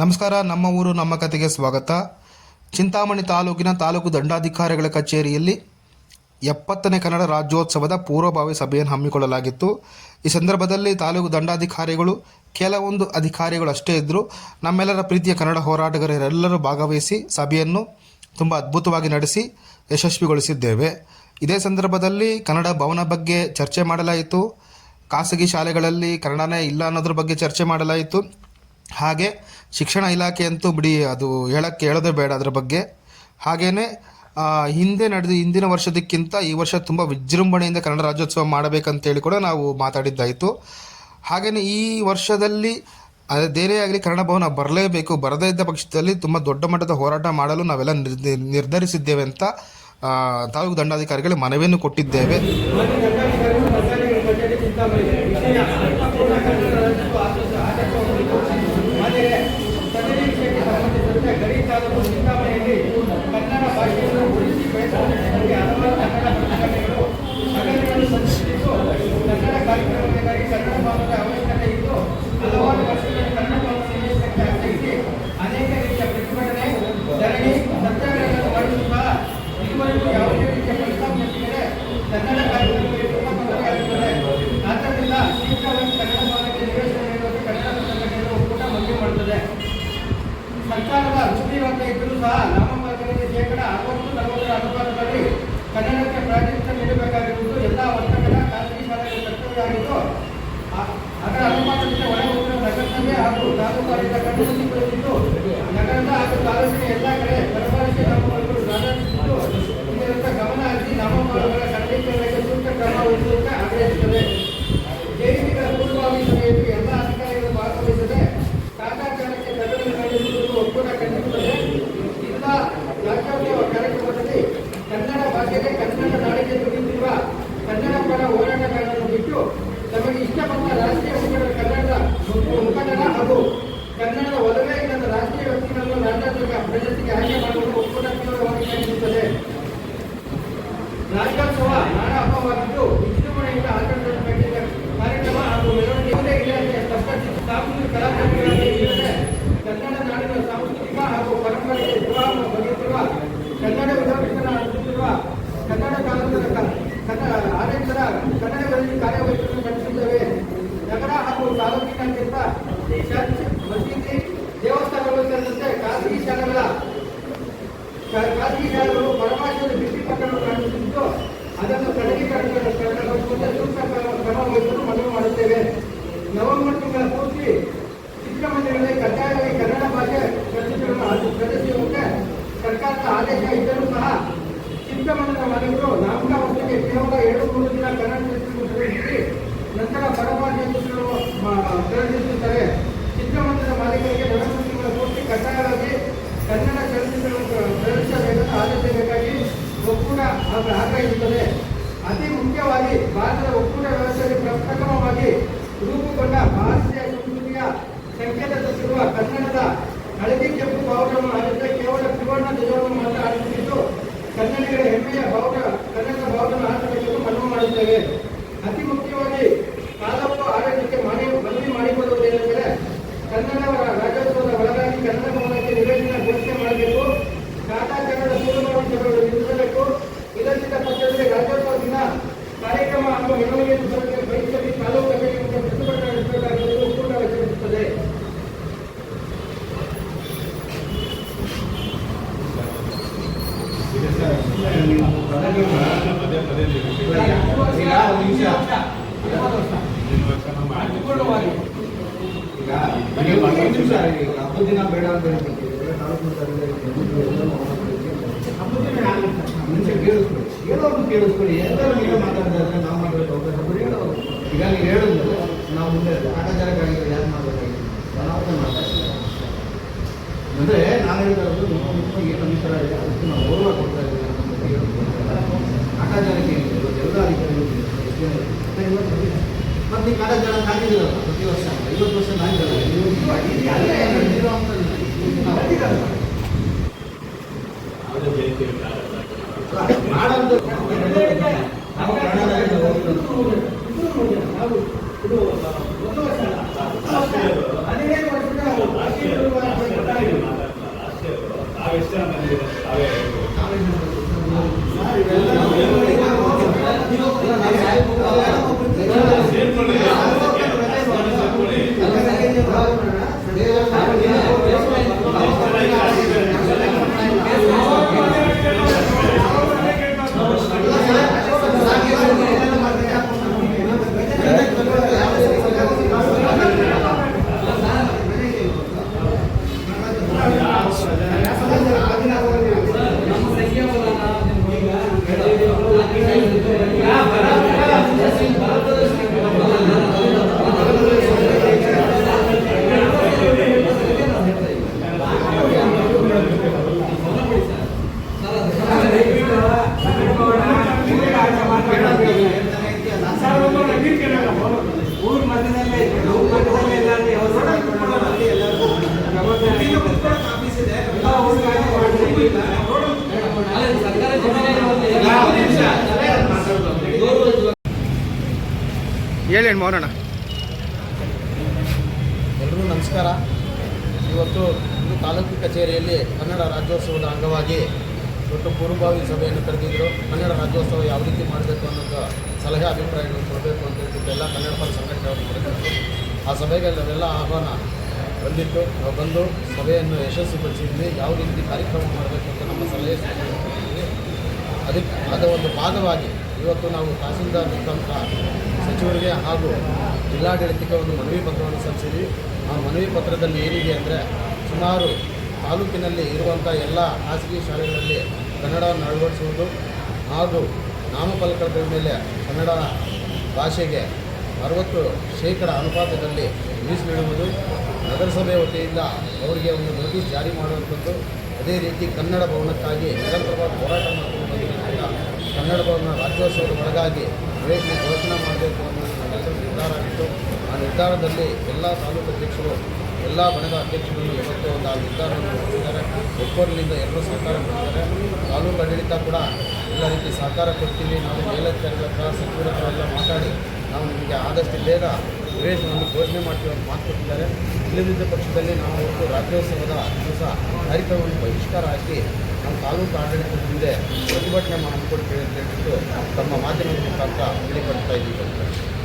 ನಮಸ್ಕಾರ, ನಮ್ಮ ಊರು, ನಮ್ಮ ಕತೆಗೆ ಸ್ವಾಗತ. ಚಿಂತಾಮಣಿ ತಾಲೂಕಿನ ತಾಲೂಕು ದಂಡಾಧಿಕಾರಿಗಳ ಕಚೇರಿಯಲ್ಲಿ ಎಪ್ಪತ್ತನೇ ಕನ್ನಡ ರಾಜ್ಯೋತ್ಸವದ ಪೂರ್ವಭಾವಿ ಸಭೆಯನ್ನು ಹಮ್ಮಿಕೊಳ್ಳಲಾಗಿತ್ತು. ಈ ಸಂದರ್ಭದಲ್ಲಿ ತಾಲೂಕು ದಂಡಾಧಿಕಾರಿಗಳು, ಕೆಲವೊಂದು ಅಧಿಕಾರಿಗಳು ಅಷ್ಟೇ ಇದ್ದರು ನಮ್ಮೆಲ್ಲರ ಪ್ರೀತಿಯ ಕನ್ನಡ ಹೋರಾಟಗಾರರೆಲ್ಲರೂ ಭಾಗವಹಿಸಿ ಸಭೆಯನ್ನು ತುಂಬ ಅದ್ಭುತವಾಗಿ ನಡೆಸಿ ಯಶಸ್ವಿಗೊಳಿಸಿದ್ದೇವೆ. ಇದೇ ಸಂದರ್ಭದಲ್ಲಿ ಕನ್ನಡ ಭವನ ಬಗ್ಗೆ ಚರ್ಚೆ ಮಾಡಲಾಯಿತು. ಖಾಸಗಿ ಶಾಲೆಗಳಲ್ಲಿ ಕನ್ನಡನೇ ಇಲ್ಲ ಅನ್ನೋದ್ರ ಬಗ್ಗೆ ಚರ್ಚೆ ಮಾಡಲಾಯಿತು. ಹಾಗೆ ಶಿಕ್ಷಣ ಇಲಾಖೆ ಅಂತೂ ಬಿಡಿ ಅದು ಹೇಳೋಕ್ಕೆ ಹೇಳೋದೇ ಬೇಡ ಅದರ ಬಗ್ಗೆ. ಹಾಗೆಯೇ ಹಿಂದೆ ನಡೆದ ಹಿಂದಿನ ವರ್ಷದಕ್ಕಿಂತ ಈ ವರ್ಷ ತುಂಬ ವಿಜೃಂಭಣೆಯಿಂದ ಕನ್ನಡ ರಾಜ್ಯೋತ್ಸವ ಮಾಡಬೇಕಂತೇಳಿ ಕೂಡ ನಾವು ಮಾತಾಡಿದ್ದಾಯಿತು. ಹಾಗೆಯೇ ಈ ವರ್ಷದಲ್ಲಿ ಅದೇನೇ ಆಗಲಿ ಕನ್ನಡ ಭವನ ಬರಲೇಬೇಕು, ಬರದೇ ಇದ್ದ ಪಕ್ಷದಲ್ಲಿ ತುಂಬ ದೊಡ್ಡ ಮಟ್ಟದ ಹೋರಾಟ ಮಾಡಲು ನಾವೆಲ್ಲ ನಿರ್ಧ- ನಿರ್ಧರಿಸಿದ್ದೇವೆ ಅಂತ ತಾಲೂಕು ದಂಡಾಧಿಕಾರಿಗಳಿಗೆ ಮನವಿಯನ್ನು ಕೊಟ್ಟಿದ್ದೇವೆ. ಸರ್ಕಾರದ ಸುಗ್ರೀವಾಜ್ಞೆ ಇದ್ದರೂ ಸಹ ನಾಮಫಲಕಗಳಿಗೆ ಶೇಕಡ ಅರವತ್ತು ನಲವತ್ತರ ಅನುಪಾತದಲ್ಲಿ ಕನ್ನಡಕ್ಕೆ ಪ್ರಾತಿನಿಧ್ಯ ನೀಡಬೇಕಾಗಿರುವುದು ಎಲ್ಲ ವರ್ಗಗಳ ಖಾಸಗಿ ಶಾಲೆಗಳ ಕರ್ತವ್ಯ ಆಗಿದ್ದು ಆ- ಅದರ ಅನುಪಾತದಿಂದ ಒಳಗೊಂಡಿರುವ ನಗರದಲ್ಲಿ ಹಾಗೂ ತಾಲೂಕು ಆಡಳಿತ ಕಟ್ಟುನಿಟ್ಟುಗೊಳಿಸಿದ್ದು ನಗರದ ಹಾಗೂ ತಾಲೂಕಿನ ಎಲ್ಲ ಅತಿ ಮುಖ್ಯವಾಗಿ ಭಾರತದ ಒಕ್ಕೂಟ ವ್ಯವಸ್ಥೆಯಲ್ಲಿ ಪ್ರಪ್ರಥಮವಾಗಿ ರೂಪುಗೊಂಡ ಭಾರತೀಯ ಸಂಸ್ಕೃತಿಯ ಸಂಕೇತ ತಪ್ಪಿರುವ ಕನ್ನಡದ ಹಳದಿ ಕೆಂಪು ಬಾವುಟವನ್ನು ಆಡಿದ್ರೆ ಕೇವಲ ತ್ರಿವರ್ಣ ಧ್ವಜವನ್ನು ಮಾತ್ರ ಆಡುತ್ತಿದ್ದು ಕನ್ನಡಿಗರ ಹೆಮ್ಮೆಯ ಬಾವುಟ ಕನ್ನಡದ ಬಾವುಟವನ್ನು ಆರಿಸಬೇಕೆಂದು ಮನವಿ ಮಾಡುತ್ತೇವೆ ಅತಿ ಮುಖ್ಯವಾಗಿ ತಾಲೂಕು ಆಡಳಿತಕ್ಕೆ ಮಾಡಿ ಮನವಿ ಮಾಡಿಕೊಳ್ಳುವುದೇನೆಂದರೆ ಕನ್ನಡವರ ರಾಜ್ಯೋತ್ಸವದ ಒಳಗಾಗಿ ಕನ್ನಡ ಭವನಕ್ಕೆ ನಿವೇಶನ ಘೋಷಣೆ ಮಾಡಬೇಕು ಕಾಟಾಚಾರದ ಪೂರ್ವಭಾವಿ ಸಭೆಗಳು ನಿಲ್ಲಿಸಬೇಕು ಇಲ್ಲದಿದ್ದ ಪಕ್ಷದಲ್ಲಿ ರಾಜ್ಯೋತ್ಸವ ದಿನ ಕಾರ್ಯಕ್ರಮ ಹಾಗೂ ಮೆರವಣಿಗೆಯನ್ನು ಸಭೆಗೆ ಬಯಸಲಿ ತಾಲೂಕು ಕಚೇರಿ ಮುಂದೆ ಪ್ರತಿಭಟನೆ ನಡೆಸಬೇಕಾಗಿರುವುದು ಒಕ್ಕೂಟ ಎಚ್ಚರಿಸುತ್ತದೆ ಹಬ್ಬದ ದಿನ ಬೇಡ ಅಂತ ಹೇಳ್ಬಿಟ್ಟು ಎಲ್ಲ ತಾಲೂಕು ಕೇಳಿಸ್ಕೊಳ್ಳಿ ಹೇಳೋರು ಕೇಳಿಸ್ಕೊಳ್ಳಿ ಎಲ್ಲರೂ ನೀವೇ ಮಾತಾಡಿದ್ರೆ ನಾವು ಮಾಡಬೇಕು ಅವಕಾಶ ಹೇಳೋರು ಈಗ ನೀವು ಹೇಳಿದ್ಮೇಲೆ ನಾವು ಮುಂದೆ ಕಾಟಾಚಾರಕ್ಕಾಗಿದ್ರೆ ಯಾರು ಮಾಡಬೇಕಾಗಿತ್ತು ನಾವು ಮಾತಾಡ್ತೀವಿ ಅಂದರೆ ನಾನು ಹೇಳ್ತಾ ಇರೋದು ನಿಮ್ಮ ಏನು ಅನುಸಾರ ಇದೆ ಅದಕ್ಕೆ ನಾವು ನಾನು ಹಾಕಿದ್ರು ಪ್ರತಿ ವರ್ಷ ಐವತ್ತು ವರ್ಷ ನಾನು ಇವೆಲ್ಲ ఉన్నాడా ಹೇಳಿ ಮೋರಣ ಎಲ್ರಿಗೂ ನಮಸ್ಕಾರ. ಇವತ್ತು ಈ ತಾಲೂಕು ಕಚೇರಿಯಲ್ಲಿ ಕನ್ನಡ ರಾಜ್ಯೋತ್ಸವದ ಅಂಗವಾಗಿ ಇವತ್ತು ಪೂರ್ವಭಾವಿ ಸಭೆಯನ್ನು ಕರೆದಿದ್ದರು ಕನ್ನಡ ರಾಜ್ಯೋತ್ಸವ ಯಾವ ರೀತಿ ಮಾಡಬೇಕು ಅನ್ನೋದು ಸಲಹೆ ಅಭಿಪ್ರಾಯಗಳನ್ನು ಕೊಡಬೇಕು ಅಂತ ಹೇಳ್ಬಿಟ್ಟು ಎಲ್ಲ ಕನ್ನಡ ಪರ ಸಂಘಟನೆಯವರು ಕೊಡಬೇಕು ಆ ಸಭೆಗೆ ನಾವೆಲ್ಲ ಆಹ್ವಾನ ಬಂದಿತ್ತು. ನಾವು ಬಂದು ಸಭೆಯನ್ನು ಯಶಸ್ವಿಗೊಳಿಸಿದ್ವಿ ಯಾವ ರೀತಿ ಕಾರ್ಯಕ್ರಮ ಮಾಡಬೇಕು ಅಂತ ನಮ್ಮ ಸಲಹೆ ಅದಕ್ಕೆ ಆದ ಒಂದು ಭಾಗವಾಗಿ ಇವತ್ತು ನಾವು ತಹಸೀಲ್ದಾರ್ ಮುಖಾಂತರ ಸಚಿವರಿಗೆ ಹಾಗೂ ಜಿಲ್ಲಾಡಳಿತಕ್ಕೆ ಒಂದು ಮನವಿ ಪತ್ರವನ್ನು ಸಲ್ಲಿಸಿದ್ವಿ. ಆ ಮನವಿ ಪತ್ರದಲ್ಲಿ ಏನಿದೆ ಅಂದರೆ ಸುಮಾರು ತಾಲೂಕಿನಲ್ಲಿ ಇರುವಂಥ ಎಲ್ಲ ಖಾಸಗಿ ಶಾಲೆಗಳಲ್ಲಿ ಕನ್ನಡವನ್ನು ಅಳವಡಿಸುವುದು ಹಾಗೂ ನಾಮಫಲಕದ ಮೇಲೆ ಕನ್ನಡ ಭಾಷೆಗೆ ಅರವತ್ತು ಶೇಕಡ ಅನುಪಾತದಲ್ಲಿ ಮೀಸಲಿಡುವುದು ನಗರಸಭೆ ವತಿಯಿಂದ ಅವರಿಗೆ ಒಂದು ನೋಟಿಸ್ ಜಾರಿ ಮಾಡುವಂಥದ್ದು. ಅದೇ ರೀತಿ ಕನ್ನಡ ಭವನಕ್ಕಾಗಿ ನಿರಂತರವಾಗಿ ಹೋರಾಟ ಮಾಡ್ಕೊಂಡು ಕನ್ನಡ ಭವನ ರಾಜ್ಯೋತ್ಸವದ ಒಳಗಾಗಿ ಪ್ರವೇಶನ ಘೋಷಣೆ ಮಾಡಬೇಕು ಅನ್ನೋದು ನಿರ್ಧಾರ ಆಗಿತ್ತು. ಆ ನಿರ್ಧಾರದಲ್ಲಿ ಎಲ್ಲ ತಾಲೂಕು ಅಧ್ಯಕ್ಷರು, ಎಲ್ಲ ಬಣದ ಅಧ್ಯಕ್ಷರು ಇವತ್ತು ಒಂದು ಆ ನಿರ್ಧಾರವನ್ನು ಕೊಟ್ಟಿದ್ದಾರೆ ಒಕ್ಕೋರಿನಿಂದ ಎಲ್ಲರೂ ಸಹಕಾರ ಕೊಡ್ತಾರೆ ತಾಲೂಕು ಆಡಳಿತ ಕೂಡ ಎಲ್ಲ ರೀತಿ ಸಹಕಾರ ಕೊಡ್ತೀವಿ ನಾವು ಮೇಲಧಿಕಾರಿಗಳ ಸಚಿವರ ಹತ್ರ ಎಲ್ಲ ಮಾತಾಡಿ ನಾವು ನಿಮಗೆ ಆದಷ್ಟು ಬೇಗ ಪ್ರವೇಶವನ್ನು ಘೋಷಣೆ ಮಾಡ್ತೀವಿ ಅಂತ ಮಾತು ಕೊಟ್ಟಿದ್ದಾರೆ. ಇಲ್ಲದಿದ್ದ ಪಕ್ಷದಲ್ಲಿ ನಾವು ಇವತ್ತು ರಾಜ್ಯೋತ್ಸವದ ದಿವಸ ಕಾರ್ಯಕ್ರಮವನ್ನು ಬಹಿಷ್ಕಾರ ಹಾಕಿ ನಮ್ಮ ತಾಲೂಕು ಆಡಳಿತದ ಮುಂದೆ ಪ್ರತಿಭಟನೆ ಮಾಡಿಕೊಡ್ತೀವಿ ಅಂತ ಹೇಳ್ಬಿಟ್ಟು ತಮ್ಮ ಮಾಧ್ಯಮದ ಮುಖಾಂತರ ತಿಳಿಪಡ್ತಾ ಇದ್ದೀವಿ.